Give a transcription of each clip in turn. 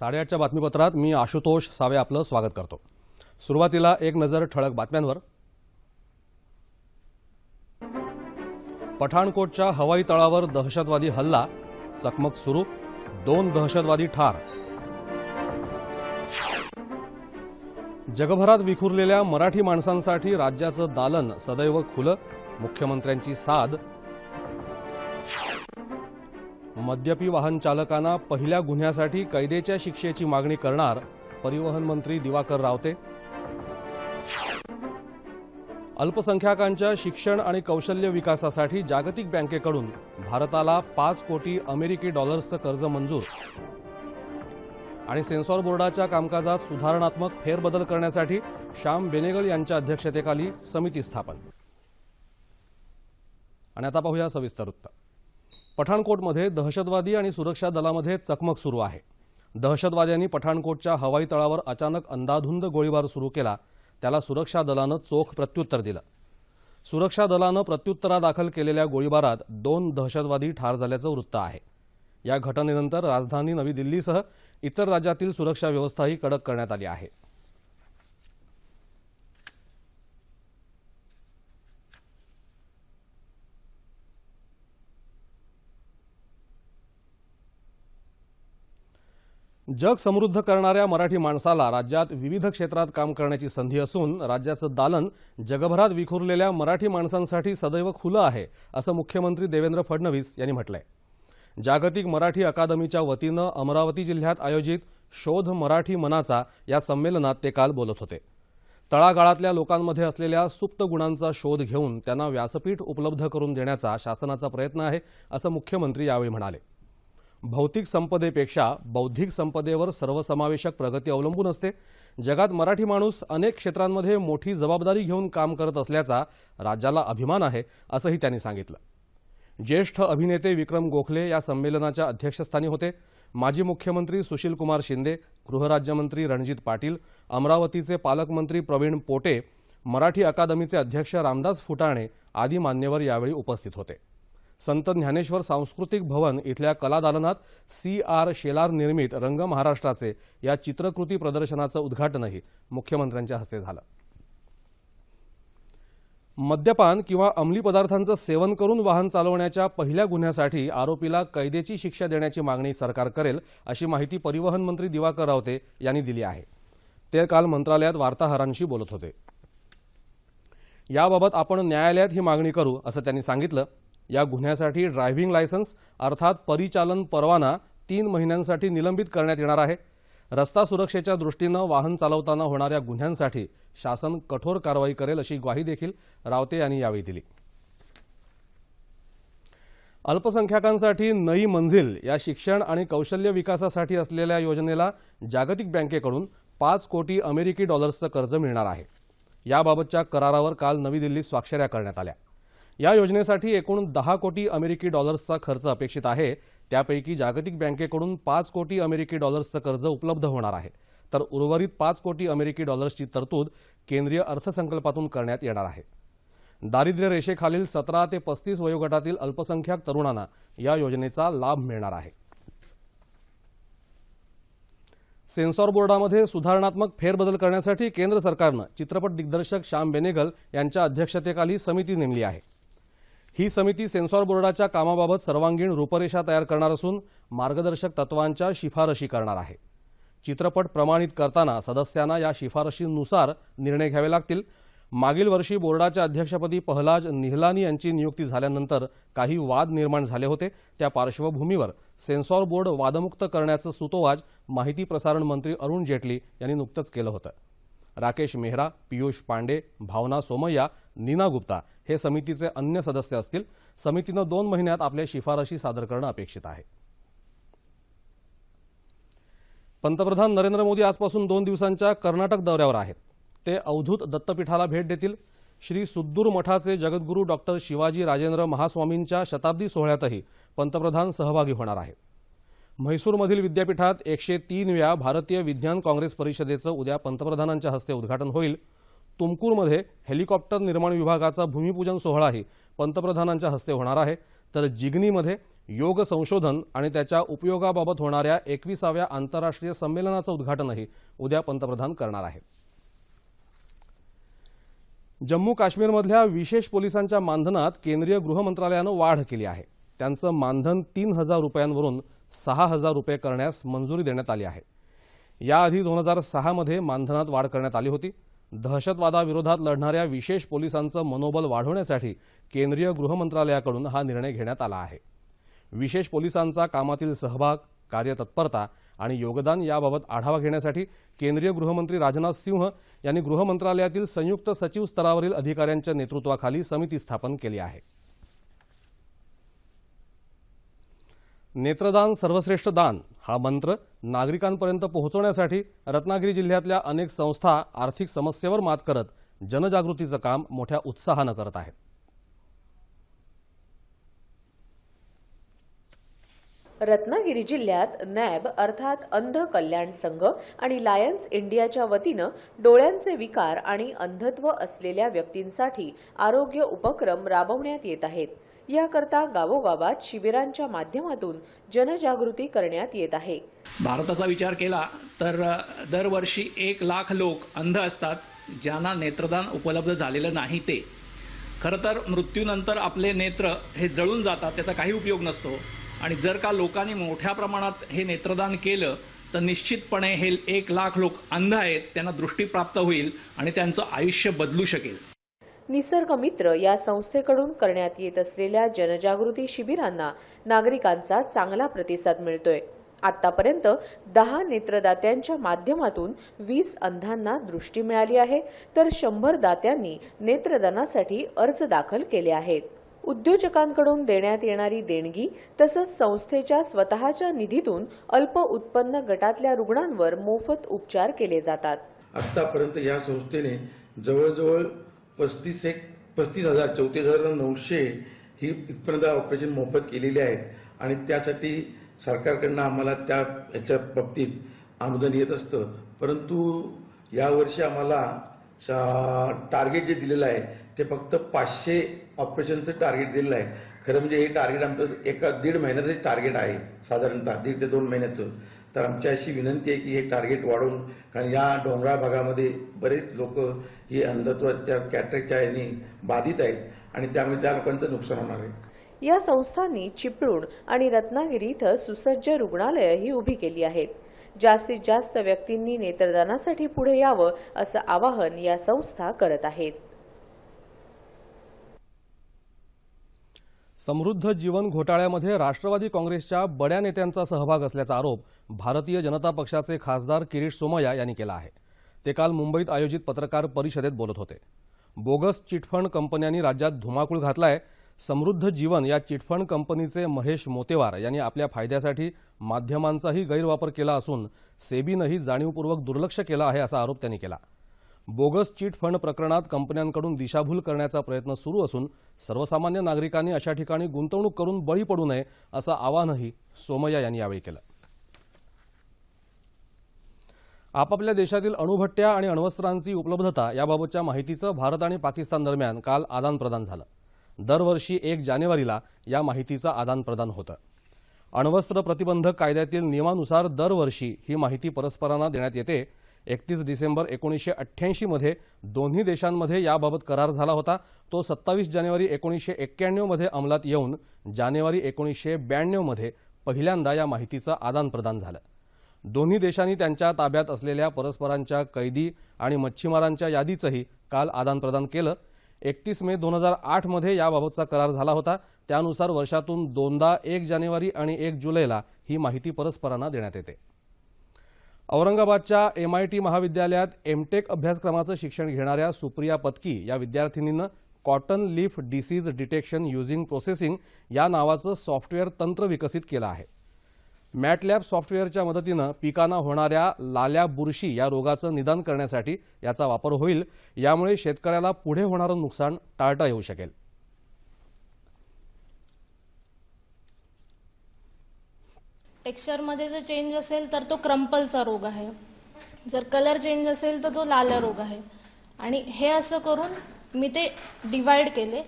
साडेआठच्या बातमीपत्रात मी आशुतोष सावे आपलं स्वागत करतो. सुरुवातीला एक नजर ठळक बातम्यांवर. पठाणकोटच्या हवाई तळावर दहशतवादी हल्ला चकमक सुरू दोन दहशतवादी ठार. जगभरात विखुरलेल्या मराठी माणसांसाठी राज्याचं दालन सदैव खुलं मुख्यमंत्र्यांची साद मद्यपी वाहन चालकांना पहिल्या गुन्ह्यासाठी कैदेच्या शिक्षेची मागणी करणार परिवहन मंत्री दिवाकर रावते. अल्पसंख्याकांच्या शिक्षण आणि कौशल्य विकासासाठी जागतिक बँकेकडून भारताला पाच कोटी अमेरिकी डॉलर्सचं कर्ज मंजूर. आणि सेन्सॉर बोर्डाच्या कामकाजात सुधारणात्मक फेरबदल करण्यासाठी श्याम बेनेगल यांच्या अध्यक्षतेखाली समिती स्थापन. आणि आता पाहूया सविस्तर वृत्त पठाणकोटमध्ये दहशतवादी आणि सुरक्षा दलामध्ये चकमक सुरू आहे. दहशतवाद्यांनी पठाणकोटच्या हवाई तळावर अचानक अंदाधुंद गोळीबार सुरू केला. त्याला सुरक्षा दलानं चोख प्रत्युत्तर दिलं. सुरक्षा दलानं प्रत्युत्तरादाखल केलेल्या गोळीबारात दोन दहशतवादी ठार झाल्याचं वृत्त आहे. या घटनेनंतर राजधानी नवी दिल्लीसह इतर राज्यातील सुरक्षा व्यवस्थाही कडक करण्यात आली आहे. जग समृद्ध करणाऱ्या मराठी माणसाला राज्यात विविध क्षेत्रात काम करण्याची संधी असून राज्याचं दालन जगभरात विखुरलेल्या मराठी माणसांसाठी सदैव खुलं आहे असं मुख्यमंत्री देवेंद्र फडणवीस यांनी म्हटलंय. जागतिक मराठी अकादमीच्या वतीनं अमरावती जिल्ह्यात आयोजित शोध मराठी मनाचा या संमेलनात ते काल बोलत होते. तळागाळातल्या लोकांमध्ये असलेल्या सुप्त गुणांचा शोध घेऊन त्यांना व्यासपीठ उपलब्ध करून देण्याचा शासनाचा प्रयत्न आहे असं मुख्यमंत्री यावेळी म्हणाले. भौतिक संपदेपेक्षा बौद्धिक संपदेवर सर्वसमावेशक प्रगती अवलंबून असते. जगात मराठी माणूस अनेक क्षेत्रांमध्ये मोठी जबाबदारी घेऊन काम करत असल्याचा राज्याला अभिमान आहे असंही त्यांनी सांगितलं. ज्येष्ठ अभिनेते विक्रम गोखले या संमेलनाच्या अध्यक्षस्थानी होते. माजी मुख्यमंत्री सुशीलकुमार शिंदे गृहराज्यमंत्री रणजित पाटील अमरावतीचे पालकमंत्री प्रवीण पोटे मराठी अकादमीचे अध्यक्ष रामदास फुटाणे आदी मान्यवर यावेळी उपस्थित होते. संत ज्ञानेश्वर सांस्कृतिक भवन इथल्या कलादालनात सी आर शेलार निर्मित रंग महाराष्ट्राचे या चित्रकृती प्रदर्शनाचं उद्घाटनही मुख्यमंत्र्यांच्या हस्ते झालं. मद्यपान किंवा अंमली पदार्थांचं सेवन करून वाहन चालवण्याच्या पहिल्या गुन्ह्यासाठी आरोपीला कैदेची शिक्षा देण्याची मागणी सरकार करेल अशी माहिती परिवहन मंत्री दिवाकर रावते यांनी दिली आहे. ते काल मंत्रालयात वार्ताहरांशी बोलत होते. याबाबत आपण न्यायालयात ही मागणी करू असं त्यांनी सांगितलं. या गुन्ह्यासाठी ड्रायव्हिंग लायसन्स अर्थात परिचालन परवाना तीन महिन्यांसाठी निलंबित करण्यात येणार आहे. रस्ता सुरक्षेच्या दृष्टीनं वाहन चालवताना होणाऱ्या गुन्ह्यांसाठी शासन कठोर कारवाई करेल अशी ग्वाही देखील रावते यांनी यावेळी दिली. अल्पसंख्याकांसाठी नई मंझिल या शिक्षण आणि कौशल्य विकासासाठी असलेल्या योजनेला जागतिक बँकेकडून पाच कोटी अमेरिकी डॉलर्सचं कर्ज मिळणार आहे. याबाबतच्या करारावर काल नवी दिल्लीत स्वाक्षऱ्या करण्यात आल्या. या योजनेसाठी एकूण दहा कोटी अमेरिकी डॉलर्सचा खर्च अपेक्षित आहे. त्यापैकी जागतिक बँकेकडून पाच कोटी अमेरिकी डॉलर्सचं कर्ज उपलब्ध होणार आहे. तर उर्वरित पाच कोटी अमेरिकी डॉलर्सची तरतूद केंद्रीय अर्थसंकल्पातून करण्यात येणार आहे. दारिद्र्य रेषेखालील सतरा ते पस्तीस वयोगटातील अल्पसंख्याक तरुणांना या योजनेचा लाभ मिळणार आहे. सेन्सॉर बोर्डामध्ये सुधारणात्मक फेरबदल करण्यासाठी केंद्र सरकारनं चित्रपट दिग्दर्शक श्याम बेनेगल यांच्या अध्यक्षतेखाली समिती नेमली आहे. ही समिती सेन्सॉर बोर्डाच्या कामाबाबत सर्वांगीण रूपरेषा तयार करणार असून मार्गदर्शक तत्वांच्या शिफारशी करणार आहे. चित्रपट प्रमाणित करताना सदस्यांना या शिफारशींनुसार निर्णय घ्यावे लागतील. मागील वर्षी बोर्डाच्या अध्यक्षपदी पहलाज निहलानी यांची नियुक्ती झाल्यानंतर काही वाद निर्माण झाले होते. त्या पार्श्वभूमीवर सेन्सॉर बोर्ड वादमुक्त करण्याचं सुतोवाच माहिती प्रसारण मंत्री अरुण जेटली यांनी नुकतंच केलं होतं. राकेश मेहरा पियुष पांडे भावना सोमय्या नीना गुप्ता हे समितीचे अन्य सदस्य असतील. समितीनं दोन महिन्यात आपल्या शिफारशी सादर करणं अपेक्षित आहे. पंतप्रधान नरेंद्र मोदी आजपासून दोन दिवसांच्या कर्नाटक दौऱ्यावर आहेत. ते अवधूत दत्तपीठाला भेट देतील. श्री सुद्दूर मठाचे जगद्गुरू डॉक्टर शिवाजी राजेंद्र महास्वामींच्या शताब्दी सोहळ्यातही पंतप्रधान सहभागी होणार आहेत. म्हैसूरमधील विद्यापीठात एकशे तीनव्या भारतीय विज्ञान काँग्रेस परिषदेचं उद्या पंतप्रधानांच्या हस्ते उद्घाटन होईल. तुमकूरमध्ये हेलिकॉप्टर निर्माण विभागाचा भूमिपूजन सोहळाही पंतप्रधानांच्या हस्ते होणार आहे. तर जिगनीमध्ये योग संशोधन आणि त्याच्या उपयोगाबाबत होणाऱ्या एकविसाव्या आंतरराष्ट्रीय संमेलनाचं उद्घाटनही उद्या पंतप्रधान करणार आहेत. जम्मू काश्मीरमधल्या विशेष पोलिसांच्या मानधनात केंद्रीय गृह मंत्रालयानं वाढ केली आहे. त्यांचं मानधन तीन हजार रुपयांवरून सहा हजार रुपये करण्यास मंजुरी देण्यात आली आहे. याआधी दोन हजार सहामध्ये मानधनात वाढ करण्यात आली होती. दहशतवादाविरोधात लढणाऱ्या विशेष पोलिसांचं मनोबल वाढवण्यासाठी केंद्रीय गृहमंत्रालयाकडून हा निर्णय घेण्यात आला आहे. विशेष पोलिसांचा कामातील सहभाग कार्यतत्परता आणि योगदान याबाबत आढावा घेण्यासाठी केंद्रीय गृहमंत्री राजनाथ सिंह यांनी गृहमंत्रालयातील संयुक्त सचिव स्तरावरील अधिकाऱ्यांच्या नेतृत्वाखाली समिती स्थापन केली आहे. नेत्रदान सर्वश्रेष्ठ दान हा मंत्र नागरिकांपर्यंत पोहोचवण्यासाठी रत्नागिरी जिल्ह्यातल्या अनेक संस्था आर्थिक समस्येवर मात करत जनजागृतीचं काम मोठ्या उत्साहानं करत आहेत. रत्नागिरी जिल्ह्यात नॅब अर्थात अंध कल्याण संघ आणि लायन्स इंडियाच्या वतीनं डोळ्यांचे विकार आणि अंधत्व असलेल्या व्यक्तींसाठी आरोग्य उपक्रम राबवण्यात येत आहेत. याकरता गावोगावात शिबिरांच्या माध्यमातून जनजागृती करण्यात येत आहे. भारताचा विचार केला तर दरवर्षी एक लाख लोक अंध असतात ज्यांना नेत्रदान उपलब्ध झालेलं नाही ते. खरं तर मृत्यूनंतर आपले नेत्र हे जळून जातात त्याचा काही उपयोग नसतो. आणि जर का लोकांनी मोठ्या प्रमाणात हे नेत्रदान केलं तर निश्चितपणे हे एक लाख लोक अंध आहेत त्यांना दृष्टी प्राप्त होईल आणि त्यांचं आयुष्य बदलू शकेल. निसर्ग मित्र या संस्थेकडून करण्यात येत असलेल्या जनजागृती शिबिरांना नागरिकांचा चांगला प्रतिसाद मिळतोय. आतापर्यंत दहा नेत्रदात्यांच्या माध्यमातून वीस अंधांना दृष्टी मिळाली आहे तर शंभर दात्यांनी नेत्रदानासाठी अर्ज दाखल केले आहेत. उद्योजकांकडून देण्यात येणारी देणगी तसंच संस्थेच्या स्वतःच्या निधीतून अल्प उत्पन्न गटातल्या रुग्णांवर मोफत उपचार केले जातात. आतापर्यंत या संस्थेने जवळजवळ पस्तीस एक पस्तीस हजार चौतीस हजार नऊशे ही इथपर्यंत ऑपरेशन मोफत केलेली आहेत. आणि त्यासाठी सरकारकडनं आम्हाला त्या ह्याच्या बाबतीत अनुदान येत असतं. परंतु यावर्षी आम्हाला टार्गेट जे दिलेलं आहे ते फक्त पाचशे ऑपरेशनचं टार्गेट दिलेलं आहे. खरं म्हणजे हे टार्गेट आमचं एका दीड महिन्याचं टार्गेट आहे साधारणतः दीड ते दोन महिन्याचं. तर आमची अशी विनंती आहे की हे टार्गेट वाढवून कारण या डोंगराळ भागामध्ये बरेच लोक ही अंधत्वाच्या कॅटरेकच्या यांनी बाधित आहेत आणि त्यामुळे त्या लोकांचं नुकसान होणार आहे. या संस्थांनी चिपळूण आणि रत्नागिरी इथं सुसज्ज रुग्णालयंही उभी केली आहेत. जास्तीत जास्त व्यक्तींनी नेत्रदानासाठी पुढे यावं असं आवाहन या संस्था करत आहेत. समृद्ध जीवन घोटाळ्यामध्ये राष्ट्रवादी काँग्रेसच्या बड्या नेत्यांचा सहभाग असल्याचा आरोप भारतीय जनता पक्षाचे खासदार किरीट सोमय्या यांनी केला आहे. ते काल मुंबईत आयोजित पत्रकार परिषदेत बोलत होते. बोगस चिटफंड कंपन्यांनी राज्यात धुमाकूळ घातलाय. समृद्ध जीवन या चिटफंड कंपनीचे महेश मोतेवार यांनी आपल्या फायद्यासाठी माध्यमांचाही गैरवापर केला असून सेबीनंही जाणीवपूर्वक दुर्लक्ष केलं आहे असा आरोप त्यांनी केला. बोगस चिट फंड प्रकरणात कंपन्यांकडून दिशाभूल करण्याचा प्रयत्न सुरू असून सर्वसामान्य नागरिकांनी अशा ठिकाणी गुंतवणूक करून बळी पडू नये असं आवाहनही सोमय्या यांनी यावेळी केलं. आपापल्या देशातील अणुभट्ट्या आणि अण्वस्त्रांची उपलब्धता याबाबतच्या माहितीचं भारत आणि पाकिस्तान दरम्यान काल आदानप्रदान झालं. दरवर्षी एक जानेवारीला या माहितीचं आदानप्रदान होतं. अण्वस्त्र प्रतिबंधक कायद्यातील नियमानुसार दरवर्षी ही माहिती परस्परांना देण्यात येते एकतीस डिसेंबर एकोणीसशे अठ्ठ्याऐंशीमध्ये दोन्ही देशांमध्ये याबाबत करार झाला होता. तो सत्तावीस जानेवारी एकोणीसशे एक्क्याण्णवमध्ये अंमलात येऊन जानेवारी एकोणीसशे ब्याण्णवमध्ये पहिल्यांदा या माहितीचं आदानप्रदान झालं. दोन्ही देशांनी त्यांच्या ताब्यात असलेल्या परस्परांच्या कैदी आणि मच्छीमारांच्या यादीचंही काल आदानप्रदान केलं. एकतीस मे दोन हजार आठमध्ये याबाबतचा करार झाला होता. त्यानुसार वर्षातून दोनदा एक जानेवारी आणि एक जुलैला ही माहिती परस्परांना देण्यात येते. औरंगाबादच्या एमआयटी महाविद्यालयात एमटेक अभ्यासक्रमाचं शिक्षण घेणाऱ्या सुप्रिया पत्की या विद्यार्थिनीनं cotton leaf disease detection using processing या नावाचं सॉफ्टवेअर तंत्र विकसित केलं आहे. मॅटलॅब सॉफ्टवेअरच्या मदतीनं पिकांना होणाऱ्या लाल्या बुरशी या रोगाचं निदान करण्यासाठी याचा वापर होईल. यामुळे शेतकऱ्याला पुढे होणारं नुकसान टाळता येऊ शकेल. टेक्स्चरमध्ये जर चेंज असेल तर तो क्रम्पलचा रोग आहे. जर कलर चेंज असेल तर तो लाल रोग आहे. आणि हे असं करून मी ते डिवाइड केले.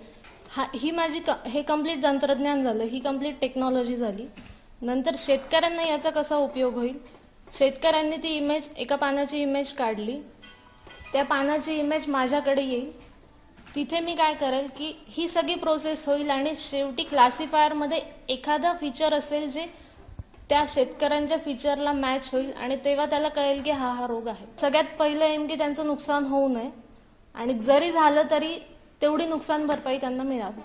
हा ही माझी क हे कंप्लीट तंत्रज्ञान झालं. ही कंप्लीट टेक्नॉलॉजी झाली. नंतर शेतकऱ्यांना याचा कसा उपयोग होईल? शेतकऱ्यांनी ती इमेज एका पानाची इमेज काढली. त्या पानाची इमेज माझ्याकडे येईल. तिथे मी काय करेल की ही सगळी प्रोसेस होईल आणि शेवटी क्लासिफायरमध्ये एखादा फीचर असेल जे त्या शेतकऱ्यांच्या फीचरला मॅच होईल आणि तेव्हा त्याला कळेल की हा हा रोग आहे. सगळ्यात पहिलं एम की त्यांचं नुकसान होऊ नये आणि जरी झालं तरी तेवढी नुकसान भरपाई त्यांना मिळावी.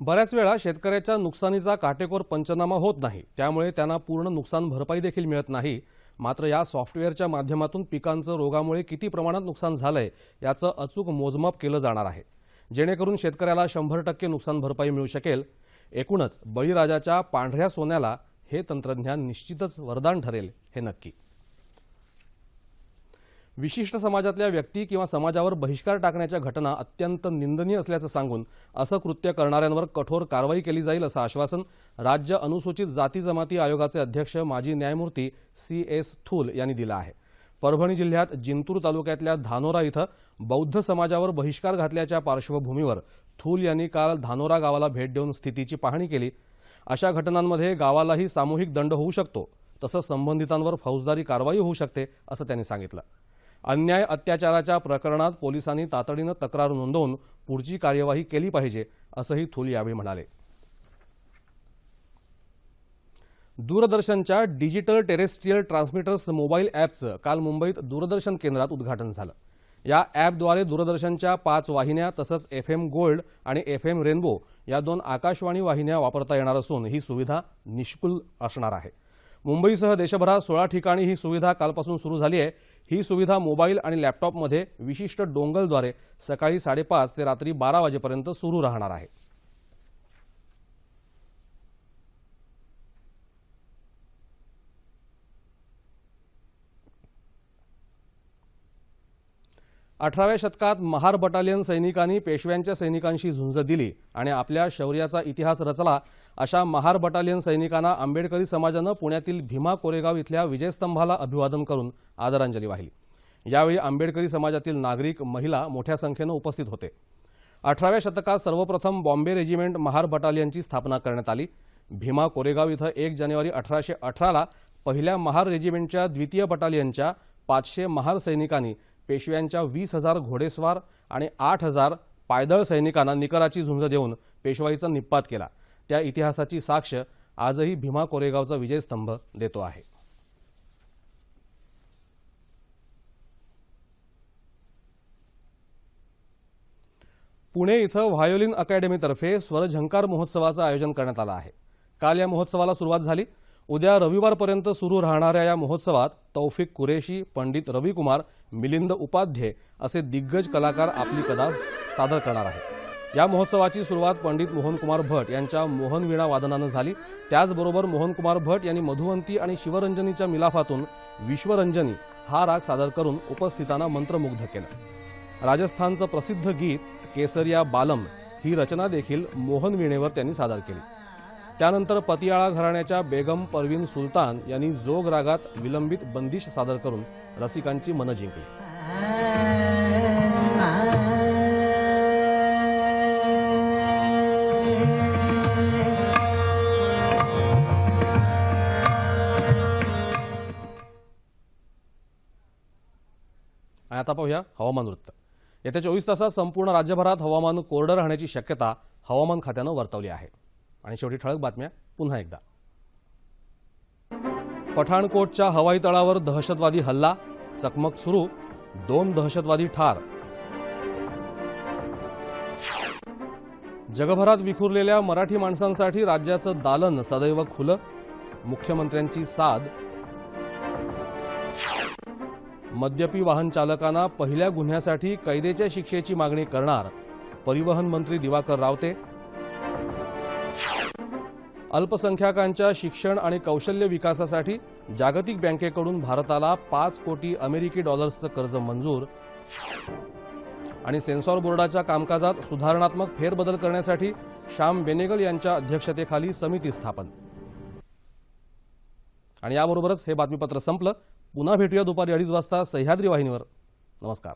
बऱ्याच वेळा शेतकऱ्याच्या नुकसानीचा काटेकोर पंचनामा होत नाही. त्यामुळे त्यांना पूर्ण नुकसान भरपाई देखील मिळत नाही. मात्र या सॉफ्टवेअरच्या माध्यमातून पिकांचं रोगामुळे किती प्रमाणात नुकसान झालंय याचं अचूक मोजमाप केलं जाणार आहे. जेणेकरून शेतकऱ्याला शंभर टक्के नुकसान भरपाई मिळू शकेल. एकूणच बळीराजाच्या पांढऱ्या सोन्याला हे तंत्रज्ञान निश्चितच वरदान ठरेल हे नक्की. विशिष्ट समाजातल्या व्यक्ती किंवा समाजावर बहिष्कार टाकण्याच्या घटना अत्यंत निंदनीय असल्याचं सांगून असं कृत्य करणाऱ्यांवर कठोर कारवाई केली जाईल असं आश्वासन राज्य अनुसूचित जाती जमाती आयोगाचे अध्यक्ष माजी न्यायमूर्ती सी एस थूल यांनी दिलं आहे. परभणी जिल्ह्यात जिंतूर तालुक्यातल्या धानोरा इथं बौद्ध समाजावर बहिष्कार घातल्याच्या पार्श्वभूमीवर थूल यांनी काल धानोरा गावाला भेट देऊन स्थितीची पाहणी केली. अशा घटनांमध्ये गावालाही सामूहिक दंड होऊ शकतो तसंच संबंधितांवर फौजदारी कारवाई होऊ शकते असं त्यांनी सांगितलं. अन्याय अत्याचाराच्या प्रकरणात पोलिसांनी तातडीनं तक्रार नोंदवून पुढची कार्यवाही केली पाहिजे असंही थूल यावेळी म्हणाले. दूरदर्शनच्या डिजिटल टेरेस्ट्रियल ट्रान्समीटर्स मोबाईल ॲपचं काल मुंबईत दूरदर्शन केंद्रात उद्घाटन झालं. या ॲपद्वारे दूरदर्शनच्या पाच वाहिन्या तसंच एफ एम गोल्ड आणि एफ एम रेनबो या दोन आकाशवाणी वाहिन्या वापरता येणार असून ही सुविधा निष्कुल असणार आहे. मुंबईसह देशभरात सोळा ठिकाणी ही सुविधा कालपासून सुरू झाली आहे. ही सुविधा मोबाईल आणि लॅपटॉपमध्ये विशिष्ट डोंगलद्वारे सकाळी साडेपाच ते रात्री बारा वाजेपर्यंत सुरू राहणार आहे. अठराव्या शतकात महार बटालियन सैनिकांनी पेशव्यांच्या सैनिकांशी झुंज दिली आणि आपल्या शौर्याचा इतिहास रचला अशा महार बटालियन सैनिकांना आंबेडकरी समाजानं पुण्यातील भीमा कोरेगाव इथल्या विजयस्तंभाला अभिवादन करून आदरांजली वाहिली. यावेळी आंबेडकरी समाजातील नागरिक महिला मोठ्या संख्येनं उपस्थित होते. अठराव्या शतकात सर्वप्रथम बॉम्बे रेजिमेंट महार बटालियनची स्थापना करण्यात आली. भीमा कोरेगाव इथं एक जानेवारी अठराशे अठराला पहिल्या महार रेजिमेंटच्या द्वितीय बटालियनच्या पाचशे महार सैनिकांनी पेशव्यांच्या वीस हजार घोडेस्वार आणि आठ हजार पायदळ सैनिकांना निकराची झुंज देऊन पेशवाईचा निप्पात केला. त्या इतिहासाची साक्ष आजही भीमा कोरेगावचा विजयस्तंभ देतो आहे. पुणे इथं व्हायोलिन अकॅडमीतर्फे स्वर झंकार महोत्सवाचं आयोजन करण्यात आलं आहे. काल या महोत्सवाला सुरुवात झाली. उद्या रविवारपर्यंत सुरू राहणाऱ्या या महोत्सवात तौफिक कुरेशी पंडित रविकुमार मिलिंद उपाध्ये असे दिग्गज कलाकार आपली कला सादर करणार आहेत. या महोत्सवाची सुरुवात पंडित मोहनकुमार भट यांच्या मोहनवीणा वादनानं झाली. त्याचबरोबर मोहनकुमार भट यांनी मधुवंती आणि शिवरंजनीच्या मिलाफातून विश्वरंजनी हा राग सादर करून उपस्थितांना मंत्रमुग्ध केलं. राजस्थानचं प्रसिद्ध गीत केसरिया बालम ही रचना देखील मोहनवीणेवर त्यांनी सादर केली. त्यानंतर पतियाळा घराण्याच्या बेगम परवीन सुलतान यांनी जोग रागात विलंबित बंदिश सादर करून रसिकांची मनं जिंकली. आणि आता पाहूया हवामान वृत्त. येत्या चोवीस तासात संपूर्ण राज्यभरात हवामान कोरडं राहण्याची शक्यता हवामान खात्यानं वर्तवली आहे. आणि शेवटी ठळक बातम्या पुन्हा एकदा. पठाणकोटच्या हवाई तळावर दहशतवादी हल्ला चकमक सुरू दोन दहशतवादी ठार. जगभरात विखुरलेल्या मराठी माणसांसाठी राज्याचं दालन सदैव खुलं मुख्यमंत्र्यांची साद. मद्यपी वाहन चालकांना पहिल्या गुन्ह्यासाठी कैदेच्या शिक्षेची मागणी करणार परिवहन मंत्री दिवाकर रावते. अल्पसंख्याकांच्या शिक्षण आणि कौशल्य विकासासाठी जागतिक बँकेकडून भारताला पाच कोटी अमेरिकी डॉलर्सचं कर्ज मंजूर. आणि सेन्सॉर बोर्डाच्या कामकाजात सुधारणात्मक फेरबदल करण्यासाठी श्याम बेनेगल यांच्या अध्यक्षतेखाली समिती स्थापन. आणि याबरोबरच हे बातमीपत्र संपलं. पुन्हा भेटूया दुपारी अडीच वाजता सह्याद्री वाहिनीवर. नमस्कार.